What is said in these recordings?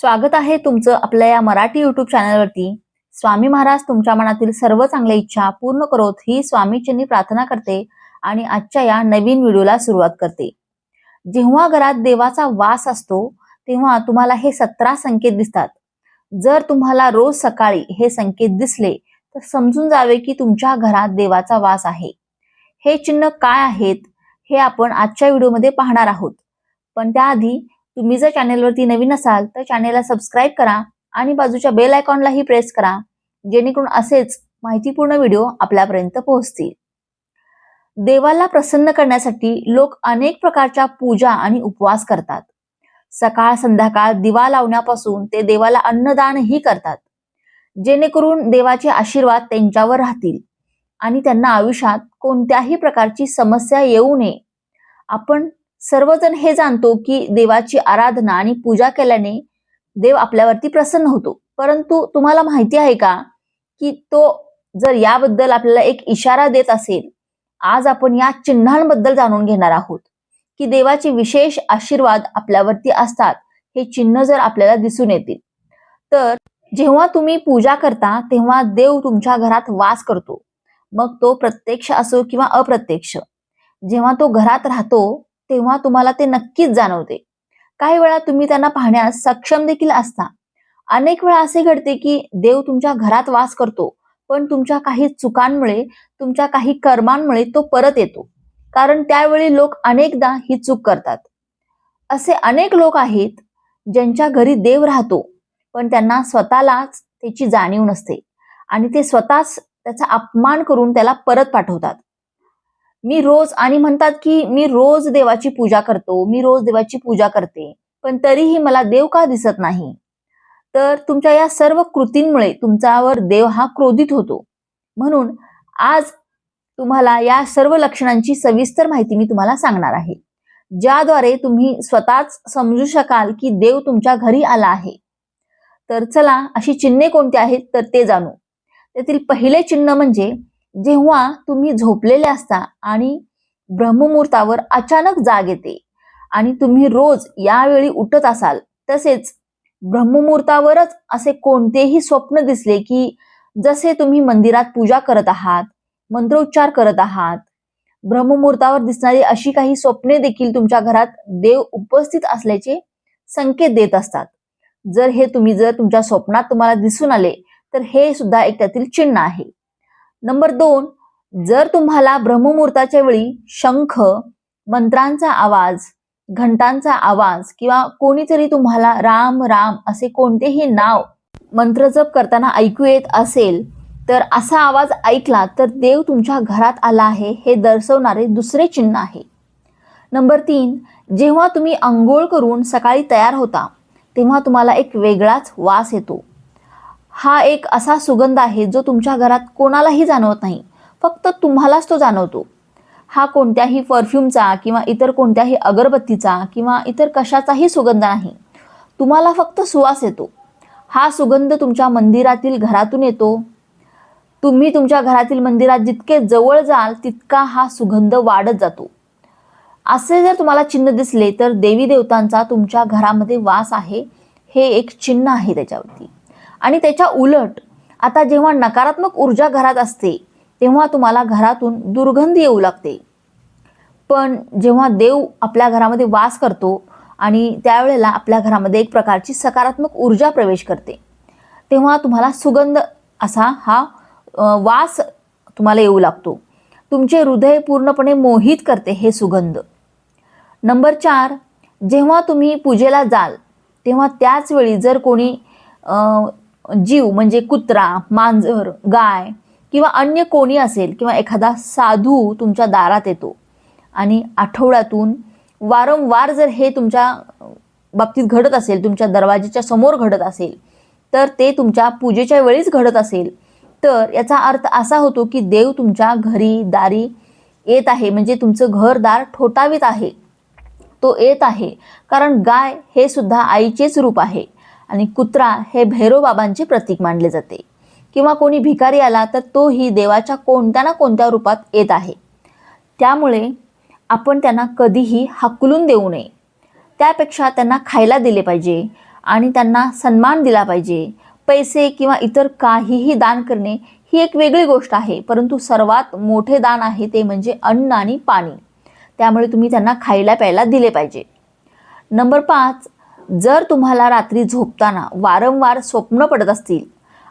स्वागत आहे तुमचं आपल्या या मराठी युट्यूब चॅनलवरती स्वामी महाराज तुमच्या मनातील सर्व चांगल्या इच्छा पूर्ण करोत ही स्वामीचींनी प्रार्थना करते आणि आजच्या या नवीन व्हिडिओला सुरुवात करते. जेव्हा घरात देवाचा वास असतो तेव्हा तुम्हाला हे सतरा संकेत दिसतात. जर तुम्हाला रोज सकाळी हे संकेत दिसले तर समजून जावे की तुमच्या घरात देवाचा वास आहे. हे चिन्ह काय आहेत हे आपण आजच्या व्हिडिओमध्ये पाहणार आहोत. पण त्याआधी तुम्ही जर चॅनेलवरती नवीन असाल तर चॅनेलला सबस्क्राईब करा आणि बाजूच्या बेल आयकॉनलाही प्रेस करा जेणेकरून असेच माहितीपूर्ण व्हिडिओ आपल्यापर्यंत पोहोचतील. देवाला प्रसन्न करण्यासाठी लोक अनेक प्रकारच्या पूजा आणि उपवास करतात. सकाळ संध्याकाळ दिवा लावण्यापासून ते देवाला अन्नदानही करतात जेणेकरून देवाचे आशीर्वाद त्यांच्यावर राहतील आणि त्यांना आयुष्यात कोणत्याही प्रकारची समस्या येऊ नये. आपण सर्वजण हे जाणतो की देवाची आराधना आणि पूजा केल्याने देव आपल्यावरती प्रसन्न होतो. परंतु तुम्हाला माहिती आहे का की तो जर याबद्दल आपल्याला एक इशारा देत असेल आज आपण या चिन्हांबद्दल जाणून घेणार आहोत की देवाचे विशेष आशीर्वाद आपल्यावरती असतात हे चिन्ह जर आपल्याला दिसून येतील. तर जेव्हा तुम्ही पूजा करता तेव्हा देव तुमच्या घरात वास करतो. मग तो प्रत्यक्ष असो किंवा अप्रत्यक्ष. जेव्हा तो घरात राहतो तेव्हा तुम्हाला ते नक्कीच जाणवते. काही वेळा तुम्ही त्यांना पाहण्यास सक्षम देखील असता. अनेक वेळा असे घडते की देव तुमच्या घरात वास करतो पण तुमच्या काही चुकांमुळे तुमच्या काही कर्मांमुळे तो परत येतो. कारण त्यावेळी लोक अनेकदा ही चूक करतात. असे अनेक लोक आहेत ज्यांच्या घरी देव राहतो पण त्यांना स्वतःलाच त्याची जाणीव नसते. आणि ते स्वतःच त्याचा अपमान करून त्याला परत पाठवतात. मी रोज आणि म्हणतात की मी रोज देवाची पूजा करतो मी रोज देवाची पूजा करते पण तरीही मला देव का दिसत नाही? तर तुमच्या या सर्व कृतींमुळे तुमच्यावर देव हा क्रोधित होतो. म्हणून आज तुम्हाला या सर्व लक्षणांची सविस्तर माहिती मी तुम्हाला सांगणार आहे ज्याद्वारे तुम्ही स्वतःच समजू शकाल की देव तुमच्या घरी आला आहे. तर चला अशी चिन्हे कोणती आहेत तर ते जाणू. त्यातील पहिले चिन्ह म्हणजे जेव्हा तुम्ही झोपलेले असता आणि ब्रह्ममुहूर्तावर अचानक जाग येते आणि तुम्ही रोज यावेळी उठत असाल तसेच ब्रह्ममुहूर्तावरच असे कोणतेही स्वप्न दिसले की जसे तुम्ही मंदिरात पूजा करत आहात मंत्रोच्चार करत आहात ब्रह्ममुहूर्तावर दिसणारी अशी काही स्वप्ने देखील तुमच्या घरात देव उपस्थित असल्याचे संकेत देत असतात. जर हे तुम्ही जर तुमच्या स्वप्नात तुम्हाला दिसून आले तर हे सुद्धा एक त्यातील चिन्ह आहे. नंबर दोन जर तुम्हाला ब्रह्ममुहूर्ताच्या वेळी शंख मंत्रांचा आवाज घंटांचा आवाज किंवा कोणीतरी तुम्हाला राम राम असे कोणतेही नाव मंत्र जप करताना ऐकू येत असेल तर असा आवाज ऐकला तर देव तुमच्या घरात आला आहे हे दर्शवणारे दुसरे चिन्ह आहे. नंबर तीन जेव्हा तुम्ही आंघोळ करून सकाळी तयार होता तेव्हा तुम्हाला एक वेगळाच वास येतो. हा एक असा सुगंध आहे जो तुमच्या घरात कोणालाही जाणवत नाही. फक्त तुम्हालाच तो जाणवतो. हा कोणत्याही परफ्यूमचा किंवा इतर कोणत्याही अगरबत्तीचा किंवा इतर कशाचाही सुगंध नाही. तुम्हाला फक्त सुवास येतो. हा सुगंध तुमच्या मंदिरातील घरातून येतो. तुम्ही तुमच्या घरातील मंदिरात जितके जवळ जाल तितका हा सुगंध वाढत जातो. असे जर तुम्हाला चिन्ह दिसले तर देवी देवतांचा तुमच्या घरामध्ये वास आहे. हे एक चिन्ह आहे त्याच्यावरती. आणि त्याच्या उलट आता जेव्हा नकारात्मक ऊर्जा घरात असते तेव्हा तुम्हाला घरातून दुर्गंध येऊ लागते. पण जेव्हा देव आपल्या घरामध्ये वास करतो आणि त्यावेळेला आपल्या घरामध्ये एक प्रकारची सकारात्मक ऊर्जा प्रवेश करते तेव्हा तुम्हाला सुगंध असा हा वास तुम्हाला येऊ लागतो. तुमचे हृदय पूर्णपणे मोहित करते हे सुगंध. नंबर चार जेव्हा तुम्ही पूजेला जाल तेव्हा त्याच वेळी जर कोणी जीव म्हणजे कुत्रा मांजर गाय किंवा अन्य कोणी असेल किंवा एखादा साधू तुमच्या दारात येतो आणि आठवड्यातून वारंवार जर हे तुमच्या बाबतीत घडत असेल तुमच्या दरवाजेच्या समोर घडत असेल तर ते तुमच्या पूजेच्या वेळीच घडत असेल तर याचा अर्थ असा होतो की देव तुमच्या घरी दारी येत आहे म्हणजे तुमचं घरदार ठोठावीत आहे. तो येत आहे कारण गाय हे सुद्धा आईचेच रूप आहे. आणि कुत्रा हे भैरोबाबांचे प्रतीक मानले जाते. किंवा कोणी भिकारी आला तर तोही देवाच्या कोणत्या ना कोणत्या रूपात येत आहे. त्यामुळे आपण त्यांना कधीही हाकलून देऊ नये. त्यापेक्षा त्यांना खायला दिले पाहिजे आणि त्यांना सन्मान दिला पाहिजे. पैसे किंवा इतर काहीही दान करणे ही एक वेगळी गोष्ट आहे परंतु सर्वात मोठे दान आहे ते म्हणजे अन्न आणि पाणी. त्यामुळे तुम्ही त्यांना खायला प्यायला दिले पाहिजे. नंबर पाच जर तुम्हाला रात्री झोपताना वारंवार स्वप्न पडत असतील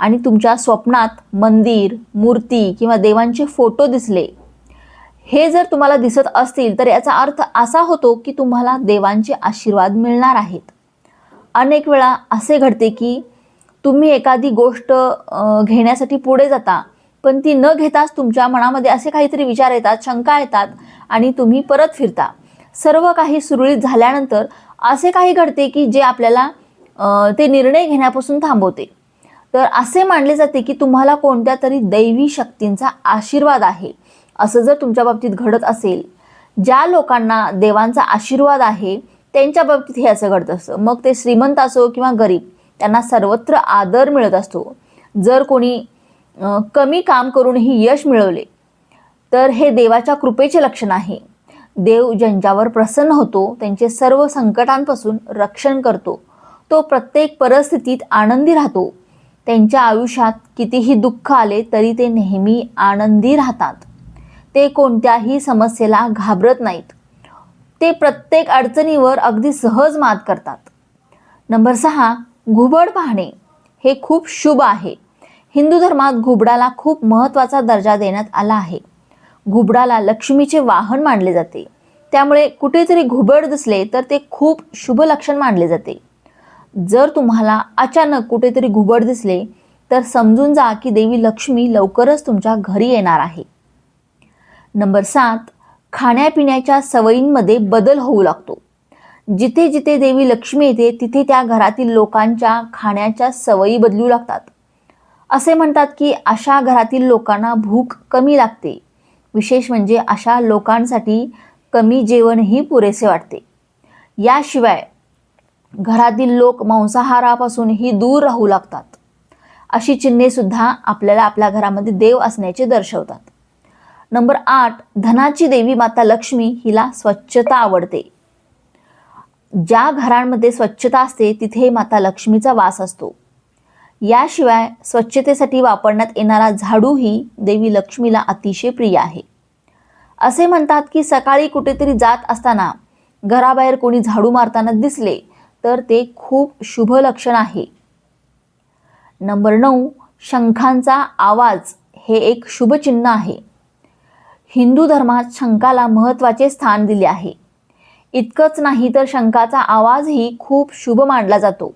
आणि तुमच्या स्वप्नात मंदिर मूर्ती किंवा देवांचे फोटो दिसले हे जर तुम्हाला दिसत असतील तर याचा अर्थ असा होतो की तुम्हाला देवांचे आशीर्वाद मिळणार आहेत. अनेक वेळा असे घडते की तुम्ही एखादी गोष्ट घेण्यासाठी पुढे जाता पण ती न घेताच तुमच्या मनामध्ये असे काहीतरी विचार येतात शंका येतात आणि तुम्ही परत फिरता. सर्व काही सुरळीत झाल्यानंतर असे काही घडते की जे आपल्याला ते निर्णय घेण्यापासून थांबवते. तर असे मानले जाते की तुम्हाला कोणत्या तरी दैवी शक्तींचा आशीर्वाद आहे. असं जर तुमच्या बाबतीत घडत असेल ज्या लोकांना देवांचा आशीर्वाद आहे त्यांच्या बाबतीत हे असं घडत असतं. मग ते श्रीमंत असो किंवा गरीब त्यांना सर्वत्र आदर मिळत असतो. जर कोणी कमी काम करूनही यश मिळवले तर हे देवाच्या कृपेचे लक्षण आहे. देव ज्यांच्यावर प्रसन्न होतो त्यांचे सर्व संकटांपासून रक्षण करतो. तो प्रत्येक परिस्थितीत आनंदी राहतो. त्यांच्या आयुष्यात कितीही दुःख आले तरी ते नेहमी आनंदी राहतात. ते कोणत्याही समस्येला घाबरत नाहीत. ते प्रत्येक अडचणीवर अगदी सहज मात करतात. नंबर सहा घुबड पाहणे. हे खूप शुभ आहे. हिंदू धर्मात घुबडाला खूप महत्त्वाचा दर्जा देण्यात आला आहे. घुबडाला लक्ष्मीचे वाहन मानले जाते. त्यामुळे कुठेतरी घुबड दिसले तर ते खूप शुभ लक्षण मानले जाते. जर तुम्हाला अचानक कुठेतरी घुबड दिसले तर समजून जा की देवी लक्ष्मी लवकरच तुमच्या घरी येणार आहे. नंबर सात खाण्यापिण्याच्या सवयींमध्ये बदल होऊ लागतो. जिथे जिथे देवी लक्ष्मी येते तिथे त्या घरातील लोकांच्या खाण्याच्या सवयी बदलू लागतात. असे म्हणतात की अशा घरातील लोकांना भूक कमी लागते. विशेष म्हणजे अशा लोकांसाठी कमी जेवणही पुरेसे वाटते. याशिवाय घरातील लोक मांसाहारापासूनही दूर राहू लागतात. अशी चिन्हेसुद्धा आपल्याला आपल्या घरामध्ये देव असण्याचे दर्शवतात. नंबर आठ धनाची देवी माता लक्ष्मी हिला स्वच्छता आवडते. ज्या घरांमध्ये स्वच्छता असते तिथे माता लक्ष्मीचा वास असतो. याशिवाय स्वच्छतेसाठी वापरण्यात येणारा झाडूही देवी लक्ष्मीला अतिशय प्रिय आहे. असे म्हणतात की सकाळी कुठेतरी जात असताना घराबाहेर कोणी झाडू मारताना दिसले तर ते खूप शुभ लक्षण आहे. नंबर नऊ शंखांचा आवाज हे एक शुभचिन्ह आहे. हिंदू धर्मात शंखाला महत्त्वाचे स्थान दिले आहे. इतकंच नाही तर शंखाचा आवाजही खूप शुभ मानला जातो.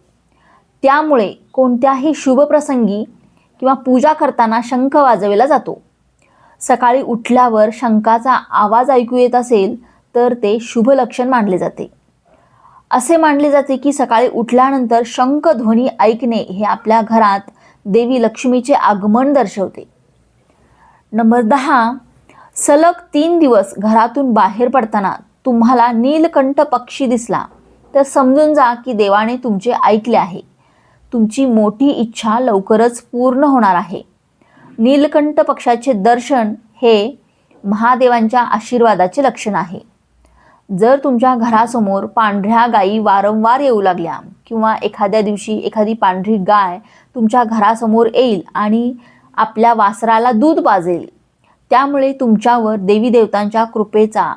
त्यामुळे कोणत्याही शुभ प्रसंगी किंवा पूजा करताना शंख वाजविला जातो. सकाळी उठल्यावर शंखाचा आवाज ऐकू येत असेल तर ते शुभ लक्षण मानले जाते. असे मानले जाते की सकाळी उठल्यानंतर शंख ध्वनी ऐकणे हे आपल्या घरात देवी लक्ष्मीचे आगमन दर्शवते. नंबर दहा सलग तीन दिवस घरातून बाहेर पडताना तुम्हाला नीलकंठ पक्षी दिसला तर समजून जा की देवाने तुमचे ऐकले आहे. तुमची मोठी इच्छा लवकरच पूर्ण होणार आहे. नीलकंठ पक्षाचे दर्शन हे महादेवांच्या आशीर्वादाचे लक्षण आहे. जर तुमच्या घरासमोर पांढऱ्या गायी वारंवार येऊ लागल्या किंवा एखाद्या दिवशी एखादी पांढरी गाय तुमच्या घरासमोर येईल आणि आपल्या वासराला दूध पाजेल त्यामुळे तुमच्यावर देवी देवतांच्या कृपेचा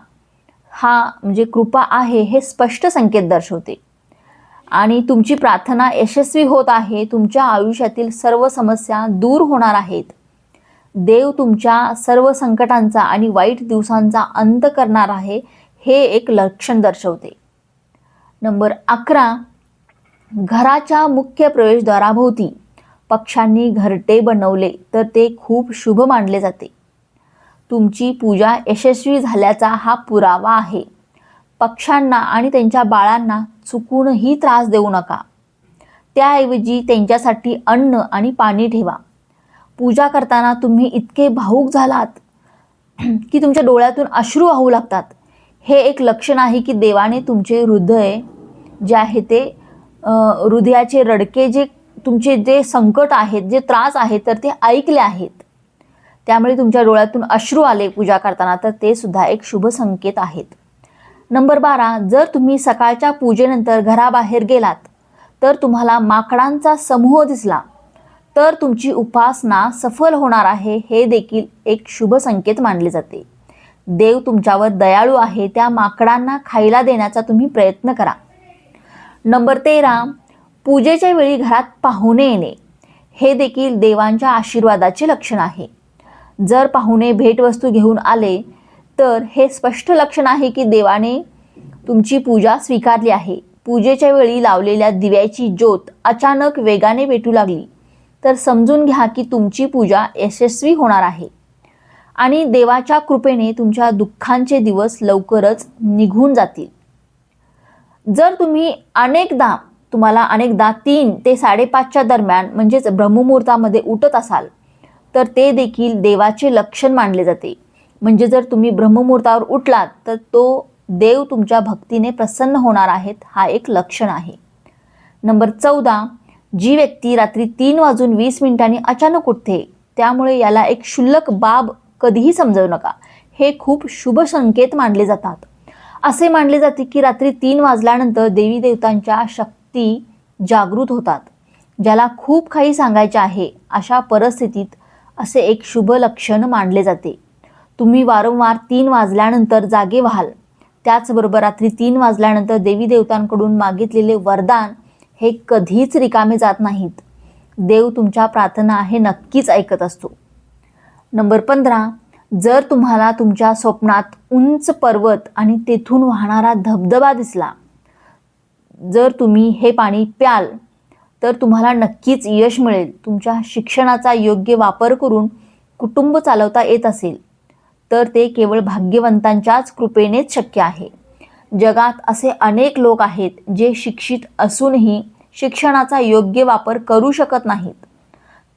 हा म्हणजे कृपा आहे हे स्पष्ट संकेत दर्शवते. आणि तुमची प्रार्थना यशस्वी होत आहे. तुमच्या आयुष्यातील सर्व समस्या दूर होणार आहेत. देव तुमच्या सर्व संकटांचा आणि वाईट दिवसांचा अंत करणार आहे हे एक लक्षण दर्शवते. नंबर अकरा घराच्या मुख्य प्रवेशद्वाराभोवती पक्ष्यांनी घरटे बनवले तर ते खूप शुभ मानले जाते. तुमची पूजा यशस्वी झाल्याचा हा पुरावा आहे. पक्ष्यांना आणि त्यांच्या बाळांना चुकूनही त्रास देऊ नका. त्याऐवजी त्यांच्यासाठी अन्न आणि पाणी ठेवा. पूजा करताना तुम्ही इतके भाऊक झालात की तुमच्या डोळ्यातून अश्रू वाहू लागतात. हे एक लक्षण आहे की देवाने तुमचे हृदय जे आहे ते हृदयाचे रडके जे तुमचे जे संकट आहेत जे त्रास आहेत तर ते ऐकले आहेत. त्यामुळे तुमच्या डोळ्यातून अश्रू आले पूजा करताना तर ते सुद्धा एक शुभ संकेत आहेत. नंबर बारा जर तुम्ही सकाळच्या पूजेनंतर घराबाहेर गेलात तर तुम्हाला माकडांचा समूह दिसला. तर तुमची उपासना सफल होणार आहे हे देखील एक शुभ संकेत मानले जाते. देव तुमच्यावर दयाळू आहे त्या माकडांना खायला देण्याचा तुम्ही प्रयत्न करा. नंबर तेरा पूजेच्या वेळी घरात पाहुणे येणे हे देखील देवांच्या आशीर्वादाचे लक्षण आहे. जर पाहुणे भेटवस्तू घेऊन आले तर हे स्पष्ट लक्षण आहे की देवाने तुमची पूजा स्वीकारली आहे. पूजेच्या वेळी लावलेल्या दिव्याची ज्योत अचानक वेगाने पेटू लागली. तर समजून घ्या की तुमची पूजा यशस्वी होणार आहे. आणि देवाच्या कृपेने तुमच्या दुःखांचे दिवस लवकरच निघून जातील. जर तुम्ही अनेकदा तुम्हाला अनेकदा तीन ते साडेपाचच्या दरम्यान म्हणजेच ब्रह्ममुहूर्तामध्ये उठत असाल तर ते देखील देवाचे लक्षण मानले जाते. म्हणजे जर तुम्ही ब्रह्ममुहूर्तावर उठलात तर तो देव तुमच्या भक्तीने प्रसन्न होणार आहेत हा एक लक्षण आहे. नंबर चौदा जी व्यक्ती रात्री तीन वाजून वीस मिनिटांनी अचानक उठते त्यामुळे याला एक क्षुल्लक बाब कधीही समजवू नका. हे खूप शुभ संकेत मानले जातात. असे मानले जाते की रात्री तीन वाजल्यानंतर देवी देवतांच्या शक्ती जागृत होतात ज्याला खूप काही सांगायचे आहे अशा परिस्थितीत असे एक शुभ लक्षण मानले जाते. तुम्ही वारंवार तीन वाजल्यानंतर जागे व्हाल. त्याचबरोबर रात्री तीन वाजल्यानंतर देवी देवतांकडून मागितलेले वरदान हे कधीच रिकामे जात नाहीत. देव तुमच्या प्रार्थना हे नक्कीच ऐकत असतो. नंबर पंधरा जर तुम्हाला तुमच्या स्वप्नात उंच पर्वत आणि तेथून वाहणारा धबधबा दिसला जर तुम्ही हे पाणी प्याल तर तुम्हाला नक्कीच यश मिळेल. तुमच्या शिक्षणाचा योग्य वापर करून कुटुंब चालवता येत असेल. तर ते केवळ भाग्यवंतांच्याच कृपेनेच शक्य आहे. जगात असे अनेक लोक आहेत जे शिक्षित असूनही शिक्षणाचा योग्य वापर करू शकत नाहीत.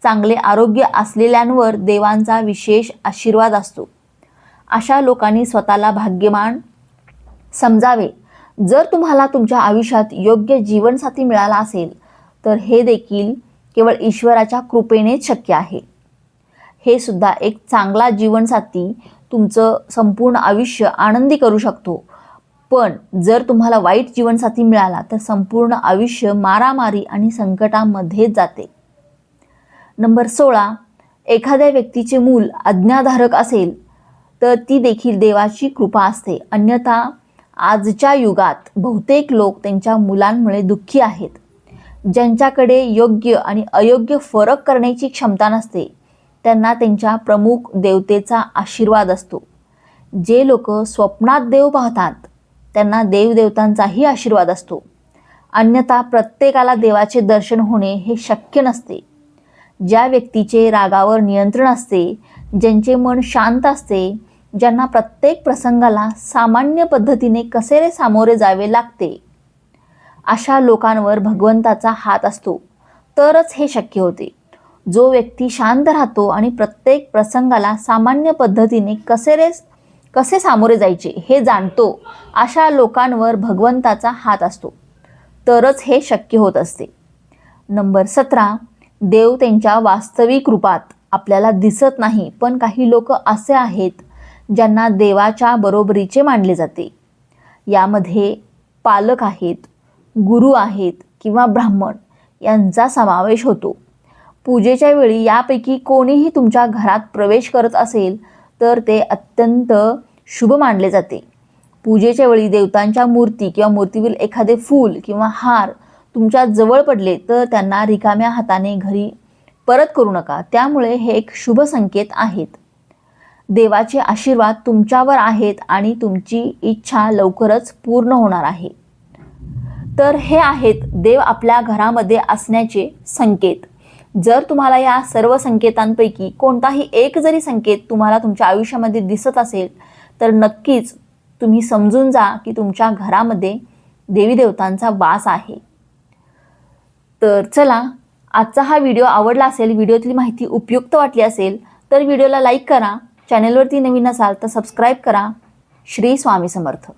चांगले आरोग्य असलेल्यांवर देवांचा विशेष आशीर्वाद असतो. अशा लोकांनी स्वतःला भाग्यवान समजावे. जर तुम्हाला तुमच्या आयुष्यात योग्य जीवनसाथी मिळाला असेल तर हे देखील केवळ ईश्वराच्या कृपेनेच शक्य आहे. हे सुद्धा एक चांगला जीवनसाथी तुमचं संपूर्ण आयुष्य आनंदी करू शकतो. पण जर तुम्हाला वाईट जीवनसाथी मिळाला तर संपूर्ण आयुष्य मारामारी आणि संकटामध्येच जाते. नंबर सोळा एखाद्या व्यक्तीचे मूल आज्ञाधारक असेल तर ती देखील देवाची कृपा असते. अन्यथा आजच्या युगात बहुतेक लोक त्यांच्या मुलांमुळे दुःखी आहेत. ज्यांच्याकडे योग्य आणि अयोग्य फरक करण्याची क्षमता नसते. त्यांना त्यांच्या प्रमुख देवतेचा आशीर्वाद असतो. जे लोक स्वप्नात देव पाहतात त्यांना देवदेवतांचाही आशीर्वाद असतो. अन्यथा प्रत्येकाला देवाचे दर्शन होणे हे शक्य नसते. ज्या व्यक्तीचे रागावर नियंत्रण असते ज्यांचे मन शांत असते ज्यांना प्रत्येक प्रसंगाला सामान्य पद्धतीने कसे रे सामोरे जावे लागते अशा लोकांवर भगवंताचा हात असतो. तरच हे शक्य होते. जो व्यक्ती शांत राहतो आणि प्रत्येक प्रसंगाला सामान्य पद्धतीने कसे रे कसे सामोरे जायचे हे जाणतो अशा लोकांवर भगवंताचा हात असतो. तरच हे शक्य होत असते. नंबर सतरा देव त्यांच्या वास्तविक रूपात आपल्याला दिसत नाही पण काही लोक असे आहेत ज्यांना देवाच्या बरोबरीचे मानले जाते. यामध्ये पालक आहेत गुरु आहेत किंवा ब्राह्मण यांचा समावेश होतो. पूजेच्या वेळी यापैकी कोणीही तुमच्या घरात प्रवेश करत असेल तर ते अत्यंत शुभ मानले जाते. पूजेच्या वेळी देवतांच्या मूर्ती किंवा मूर्तीवरील एखादे फूल किंवा हार तुमच्या जवळ पडले तर त्यांना रिकाम्या हाताने घरी परत करू नका. त्यामुळे हे एक शुभ संकेत आहेत. देवाचे आशीर्वाद तुमच्यावर आहेत आणि तुमची इच्छा लवकरच पूर्ण होणार आहे. तर हे आहेत देव आपल्या घरामध्ये असण्याचे संकेत. जर तुम्हाला या सर्व संकेतांपैकी कोणताही एक जरी संकेत तुम्हाला तुमच्या आयुष्यामध्ये दिसत असेल तर नक्कीच तुम्ही समजून जा की तुमच्या घरामध्ये देवी देवतांचा वास आहे. तर चला आजचा हा व्हिडिओ आवडला असेल व्हिडिओतली माहिती उपयुक्त वाटली असेल तर व्हिडिओला लाईक करा चॅनेलवरती नवीन असाल तर सबस्क्राईब करा. श्री स्वामी समर्थ.